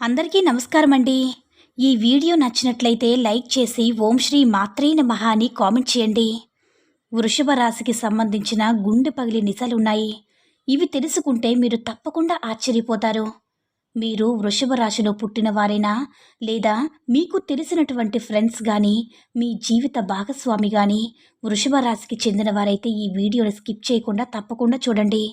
అందరికీ నమస్కారం అండి ఈ వీడియో నచ్చినట్లయితే లైక్ చేసి ఓం శ్రీ మాత్రే నమః అని కామెంట్ చేయండి. వృషభ రాశికి సంబంధించిన గుండె పగిలి నిజాలున్నాయి. ఇవి తెలుసుకుంటే మీరు తప్పకుండా ఆశ్చర్యపోతారు. మీరు వృషభ రాశిలో పుట్టిన వారైనా లేదా మీకు తెలిసినటువంటి ఫ్రెండ్స్ కానీ మీ జీవిత భాగస్వామి కానీ వృషభ రాశికి చెందిన వారైతే ఈ వీడియోని స్కిప్ చేయకుండా తప్పకుండా చూడండి.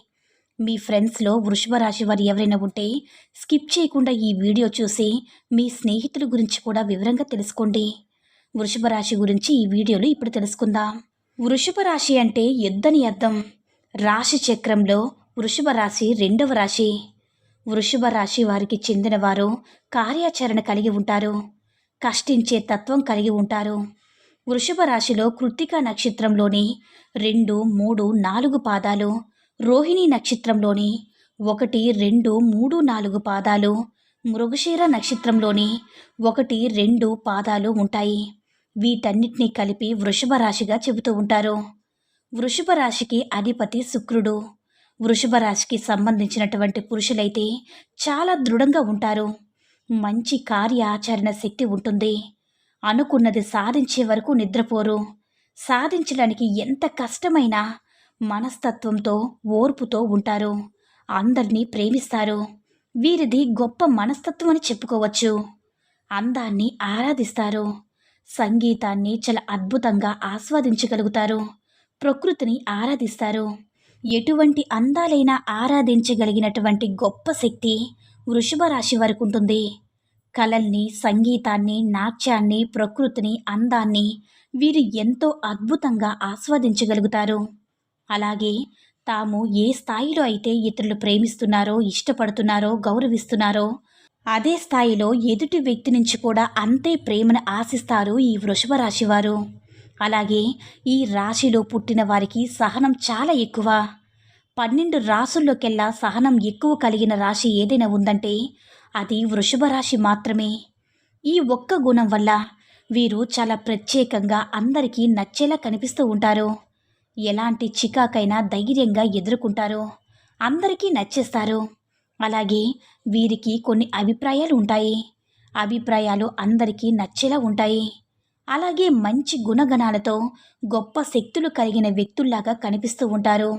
మీ ఫ్రెండ్స్లో వృషభ రాశి వారు ఎవరైనా ఉంటే స్కిప్ చేయకుండా ఈ వీడియో చూసి మీ స్నేహితుల గురించి కూడా వివరంగా తెలుసుకోండి. వృషభ రాశి గురించి ఈ వీడియోలో ఇప్పుడు తెలుసుకుందాం. వృషభ రాశి అంటే యుద్ధని అర్థం. రాశి చక్రంలో వృషభ రాశి రెండవ రాశి. వృషభ రాశి వారికి చెందినవారు కార్యాచరణ కలిగి ఉంటారు. కష్టించే తత్వం కలిగి ఉంటారు. వృషభ రాశిలో కృత్తికా నక్షత్రంలోని రెండు మూడు నాలుగు పాదాలు రోహిణి నక్షత్రంలోని ఒకటి రెండు మూడు నాలుగు పాదాలు మృగశీర నక్షత్రంలోని ఒకటి రెండు పాదాలు ఉంటాయి. వీటన్నిటినీ కలిపి వృషభ రాశిగా చెబుతూ ఉంటారు. వృషభ రాశికి అధిపతి శుక్రుడు. వృషభ రాశికి సంబంధించినటువంటి పురుషులైతే చాలా దృఢంగా ఉంటారు. మంచి కార్యాచరణ శక్తి ఉంటుంది. అనుకున్నది సాధించే వరకు నిద్రపోరు. సాధించడానికి ఎంత కష్టమైనా మనస్తత్వంతో ఓర్పుతో ఉంటారు. అందరినీ ప్రేమిస్తారు. వీరిది గొప్ప మనస్తత్వం అని చెప్పుకోవచ్చు. అందాన్ని ఆరాధిస్తారు. సంగీతాన్ని చాలా అద్భుతంగా ఆస్వాదించగలుగుతారు. ప్రకృతిని ఆరాధిస్తారు. ఎటువంటి అందాలైనా ఆరాధించగలిగినటువంటి గొప్ప శక్తి వృషభ రాశి వరకు ఉంటుంది. కళల్ని సంగీతాన్ని నాట్యాన్ని ప్రకృతిని అందాన్ని వీరు ఎంతో అద్భుతంగా ఆస్వాదించగలుగుతారు. అలాగే తాము ఏ స్థాయిలో అయితే ఇతరులు ప్రేమిస్తున్నారో ఇష్టపడుతున్నారో గౌరవిస్తున్నారో అదే స్థాయిలో ఎదుటి వ్యక్తి నుంచి కూడా అంతే ప్రేమను ఆశిస్తారు ఈ వృషభ రాశి వారు. అలాగే ఈ రాశిలో పుట్టిన వారికి సహనం చాలా ఎక్కువ. పన్నెండు రాసుల్లోకెల్లా సహనం ఎక్కువ కలిగిన రాశి ఏదైనా ఉందంటే అది వృషభ రాశి మాత్రమే. ఈ ఒక్క గుణం వల్ల వీరు చాలా ప్రత్యేకంగా అందరికీ నచ్చేలా కనిపిస్తూ ఉంటారు. ఎలాంటి చికాకైనా ధైర్యంగా ఎదుర్కొంటారు అందరికీ నచ్చేస్తారు. అలాగే వీరికి కొన్ని అభిప్రాయాలు ఉంటాయి. అభిప్రాయాలు అందరికీ నచ్చేలా ఉంటాయి. అలాగే మంచి గుణగణాలతో గొప్ప శక్తులు కలిగిన వ్యక్తుల్లాగా కనిపిస్తూ ఉంటారు.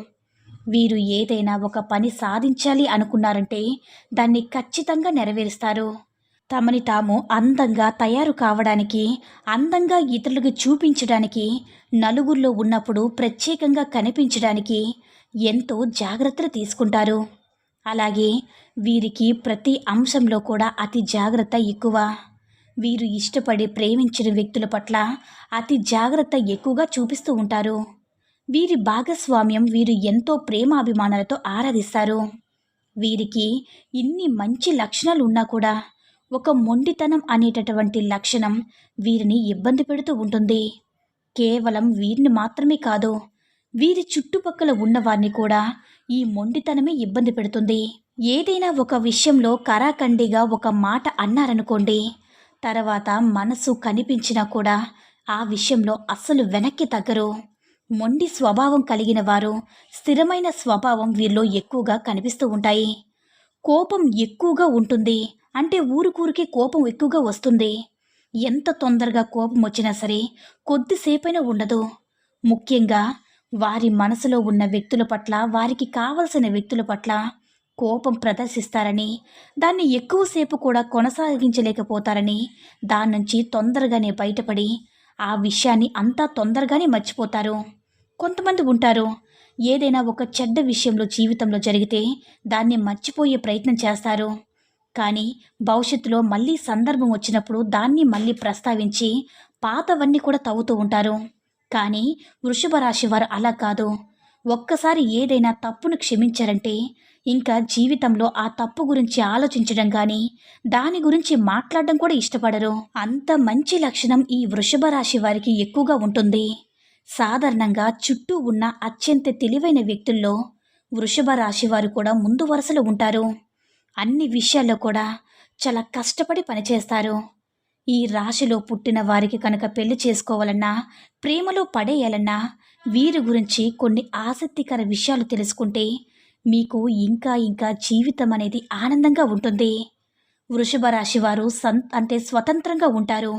వీరు ఏదైనా ఒక పని సాధించాలి అనుకున్నారంటే దాన్ని ఖచ్చితంగా నెరవేరుస్తారు. తమని తాము అందంగా తయారు కావడానికి అందంగా ఇతరులకు చూపించడానికి నలుగురిలో ఉన్నప్పుడు ప్రత్యేకంగా కనిపించడానికి ఎంతో జాగ్రత్తలు తీసుకుంటారు. అలాగే వీరికి ప్రతి అంశంలో కూడా అతి జాగ్రత్త ఎక్కువ. వీరు ఇష్టపడి ప్రేమించిన వ్యక్తుల పట్ల అతి జాగ్రత్త ఎక్కువగా చూపిస్తూ ఉంటారు. వీరి భాగస్వామ్యం వీరు ఎంతో ప్రేమాభిమానాలతో ఆరాధిస్తారు. వీరికి ఇన్ని మంచి లక్షణాలు ఉన్నా కూడా ఒక మొండితనం అనేటటువంటి లక్షణం వీరిని ఇబ్బంది పెడుతూ ఉంటుంది. కేవలం వీరిని మాత్రమే కాదు వీరి చుట్టుపక్కల ఉన్నవారిని కూడా ఈ మొండితనమే ఇబ్బంది పెడుతుంది. ఏదైనా ఒక విషయంలో కరాఖండిగా ఒక మాట అన్నారనుకోండి తర్వాత మనసు కనిపించినా కూడా ఆ విషయంలో అస్సలు వెనక్కి తగ్గరు. మొండి స్వభావం కలిగిన వారు స్థిరమైన స్వభావం వీరిలో ఎక్కువగా కనిపిస్తూ ఉంటాయి. కోపం ఎక్కువగా ఉంటుంది. అంటే ఊరుకూరికే కోపం ఎక్కువగా వస్తుంది. ఎంత తొందరగా కోపం వచ్చినా సరే కొద్దిసేపైనా ఉండదు. ముఖ్యంగా వారి మనసులో ఉన్న వ్యక్తుల పట్ల వారికి కావలసిన వ్యక్తుల పట్ల కోపం ప్రదర్శిస్తారని దాన్ని ఎక్కువసేపు కూడా కొనసాగించలేకపోతారని దాని నుంచి తొందరగానే బయటపడి ఆ విషయాన్ని అంతా తొందరగానే మర్చిపోతారు. కొంతమంది ఉంటారు ఏదైనా ఒక చెడ్డ విషయంలో జీవితంలో జరిగితే దాన్ని మర్చిపోయే ప్రయత్నం చేస్తారు. కానీ భవిష్యత్తులో మళ్ళీ సందర్భం వచ్చినప్పుడు దాన్ని మళ్ళీ ప్రస్తావించి పాతవన్నీ కూడా తవ్వుతూ ఉంటారు. కానీ వృషభ రాశి వారు అలా కాదు. ఒక్కసారి ఏదైనా తప్పును క్షమించారంటే ఇంకా జీవితంలో ఆ తప్పు గురించి ఆలోచించడం కానీ దాని గురించి మాట్లాడడం కూడా ఇష్టపడరు. అంత మంచి లక్షణం ఈ వృషభ రాశి వారికి ఎక్కువగా ఉంటుంది. సాధారణంగా చుట్టూ ఉన్న అత్యంత తెలివైన వ్యక్తుల్లో వృషభ రాశి వారు కూడా ముందు వరుసలో ఉంటారు. అన్ని విషయాల్లో కూడా చాలా కష్టపడి పనిచేస్తారు. ఈ రాశిలో పుట్టిన వారికి కనుక పెళ్ళి చేసుకోవాలన్నా ప్రేమలో పడేయాలన్నా వీరి గురించి కొన్ని ఆసక్తికర విషయాలు తెలుసుకుంటే మీకు ఇంకా ఇంకా జీవితం అనేది ఆనందంగా ఉంటుంది. వృషభ రాశి వారు సన్ అంటే స్వతంత్రంగా ఉంటారు.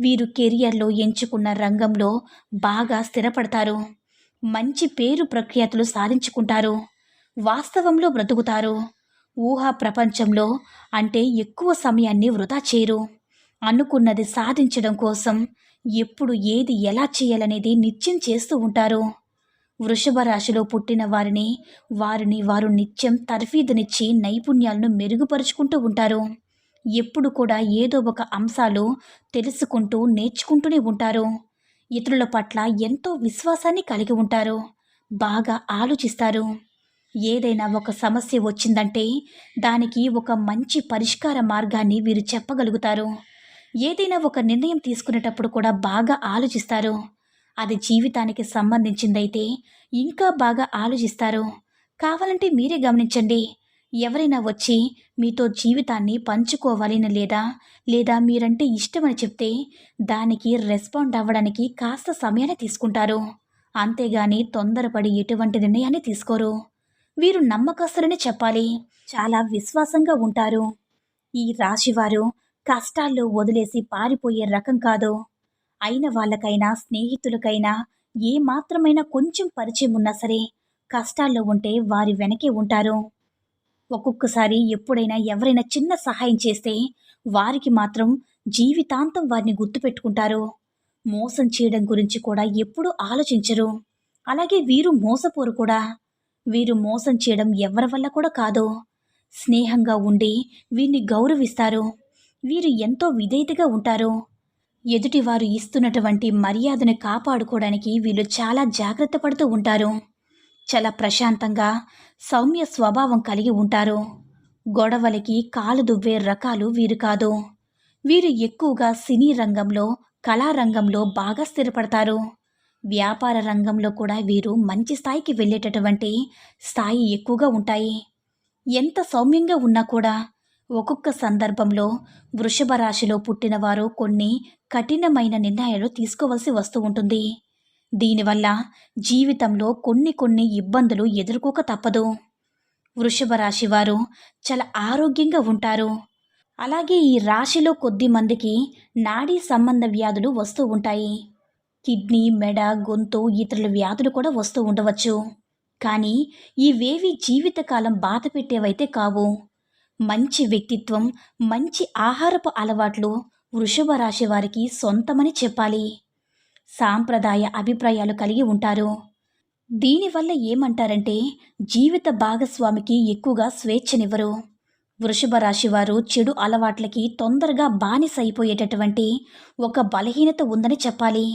వీరు కెరియర్లో ఎంచుకున్న రంగంలో బాగా స్థిరపడతారు. మంచి పేరు ప్రఖ్యాతులు సాధించుకుంటారు. వాస్తవంలో బ్రతుకుతారు. ఊహా ప్రపంచంలో అంటే ఎక్కువ సమయాన్ని వృధా చేయరు. అనుకున్నది సాధించడం కోసం ఎప్పుడు ఏది ఎలా చేయాలనేది నిత్యం చేస్తూ ఉంటారు. వృషభ రాశిలో పుట్టిన వారిని వారిని వారు నిత్యం తర్ఫీదునిచ్చి నైపుణ్యాలను మెరుగుపరుచుకుంటూ ఉంటారు. ఎప్పుడు కూడా ఏదో ఒక అంశాలు తెలుసుకుంటూ నేర్చుకుంటూనే ఉంటారు. ఇతరుల పట్ల ఎంతో విశ్వాసాన్ని కలిగి ఉంటారు. బాగా ఆలోచిస్తారు. ఏదైనా ఒక సమస్య వచ్చిందంటే దానికి ఒక మంచి పరిష్కార మార్గాన్ని వీరు చెప్పగలుగుతారు. ఏదైనా ఒక నిర్ణయం తీసుకునేటప్పుడు కూడా బాగా ఆలోచిస్తారు. అది జీవితానికి సంబంధించిందైతే ఇంకా బాగా ఆలోచిస్తారు. కావాలంటే మీరే గమనించండి. ఎవరైనా వచ్చి మీతో జీవితాన్ని పంచుకోవాలని లేదా లేదా మీరంటే ఇష్టమని చెప్తే దానికి రెస్పాండ్ అవ్వడానికి కాస్త సమయాన్ని తీసుకుంటారు. అంతేగాని తొందరపడి ఎటువంటి నిర్ణయాన్ని తీసుకోరు. వీరు నమ్మకస్తులని చెప్పాలి. చాలా విశ్వాసంగా ఉంటారు. ఈ రాశివారు కష్టాల్లో వదిలేసి పారిపోయే రకం కాదు. అయిన వాళ్ళకైనా స్నేహితులకైనా ఏ మాత్రమైనా కొంచెం పరిచయం ఉన్నా సరే కష్టాల్లో ఉంటే వారి వెనకే ఉంటారు. ఒక్కొక్కసారి ఎప్పుడైనా ఎవరైనా చిన్న సహాయం చేస్తే వారికి మాత్రం జీవితాంతం వారిని గుర్తుపెట్టుకుంటారు. మోసం చేయడం గురించి కూడా ఎప్పుడూ ఆలోచించరు. అలాగే వీరు మోసపోరు కూడా. వీరు మోసం చేయడం ఎవరి వల్ల కూడా కాదు. స్నేహంగా ఉండి వీరిని గౌరవిస్తారు. వీరు ఎంతో విధేయతగా ఉంటారు. ఎదుటివారు ఇస్తున్నటువంటి మర్యాదను కాపాడుకోవడానికి వీళ్ళు చాలా జాగ్రత్త పడుతూ ఉంటారు. చాలా ప్రశాంతంగా సౌమ్య స్వభావం కలిగి ఉంటారు. గొడవలకి కాలు దువ్వే రకాలు వీరు కాదు. వీరు ఎక్కువగా సినీ రంగంలో కళారంగంలో బాగా స్థిరపడతారు. వ్యాపార రంగంలో కూడా వీరు మంచి స్థాయికి వెళ్ళేటటువంటి స్థాయి ఎక్కువగా ఉంటాయి. ఎంత సౌమ్యంగా ఉన్నా కూడా ఒక్కొక్క సందర్భంలో వృషభ రాశిలో పుట్టినవారు కొన్ని కఠినమైన నిర్ణయాలు తీసుకోవాల్సి వస్తూ ఉంటుంది. దీనివల్ల జీవితంలో కొన్ని కొన్ని ఇబ్బందులు ఎదుర్కోక తప్పదు. వృషభ రాశి వారు చాలా ఆరోగ్యంగా ఉంటారు. అలాగే ఈ రాశిలో కొద్ది మందికి నాడీ సంబంధ వ్యాధులు వస్తూ ఉంటాయి. కిడ్నీ మెడ గొంతు ఇతరుల వ్యాధులు కూడా వస్తూ ఉండవచ్చు. కానీ ఇవేవి జీవితకాలం బాధ పెట్టేవైతే కావు. మంచి వ్యక్తిత్వం మంచి ఆహారపు అలవాట్లు వృషభ రాశి వారికి సొంతమని చెప్పాలి. సాంప్రదాయ అభిప్రాయాలు కలిగి ఉంటారు. దీనివల్ల ఏమంటారంటే జీవిత భాగస్వామికి ఎక్కువగా స్వేచ్ఛనివ్వరు. వృషభ రాశి వారు చెడు అలవాట్లకి తొందరగా బానిస అయిపోయేటటువంటి ఒక బలహీనత ఉందని చెప్పాలి.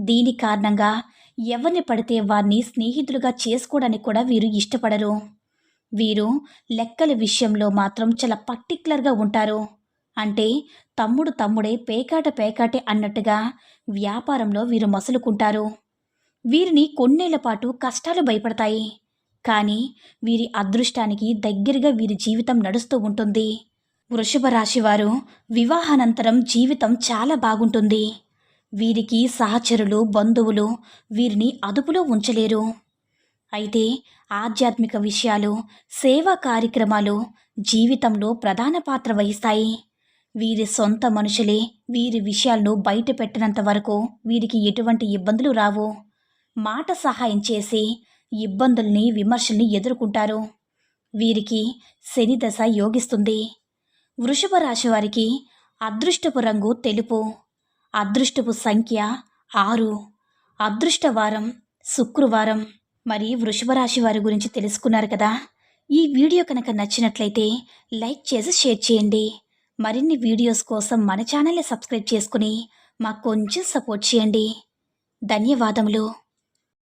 దీని కారణంగా ఎవరిని పడితే వారిని స్నేహితులుగా చేసుకోవడానికి కూడా వీరు ఇష్టపడరు. వీరు లెక్కల విషయంలో మాత్రం చాలా పర్టిక్యులర్గా ఉంటారు. అంటే తమ్ముడు తమ్ముడే పేకాట పేకాటే అన్నట్టుగా వ్యాపారంలో వీరు మసులుకుంటారు. వీరిని కొన్నేళ్ళ పాటు కష్టాలు భయపడతాయి. కానీ వీరి అదృష్టానికి దగ్గరగా వీరి జీవితం నడుస్తూ ఉంటుంది. వృషభ రాశివారు వివాహానంతరం జీవితం చాలా బాగుంటుంది. వీరికి సహచరులు బంధువులు వీరిని అదుపులో ఉంచలేరు. అయితే ఆధ్యాత్మిక విషయాలు సేవా కార్యక్రమాలు జీవితంలో ప్రధాన పాత్ర వహిస్తాయి. వీరి సొంత మనుషులే వీరి విషయాలను బయట పెట్టినంత వరకు వీరికి ఎటువంటి ఇబ్బందులు రావు. మాట సహాయం చేసి ఇబ్బందుల్ని విమర్శల్ని ఎదుర్కొంటారు. వీరికి శని దశ యోగిస్తుంది. వృషభ రాశి వారికి అదృష్టపు రంగు తెలుపు. అదృష్టపు సంఖ్య ఆరు. అదృష్టవారం శుక్రవారం మరి వృషభరాశి వారి గురించి తెలుసుకున్నారు కదా? ఈ వీడియో కనుక నచ్చినట్లయితే లైక్ చేసి షేర్ చేయండి. మరిన్ని వీడియోస్ కోసం మన ఛానల్ని సబ్స్క్రైబ్ చేసుకుని మాకు కొంచెం సపోర్ట్ చేయండి. ధన్యవాదములు.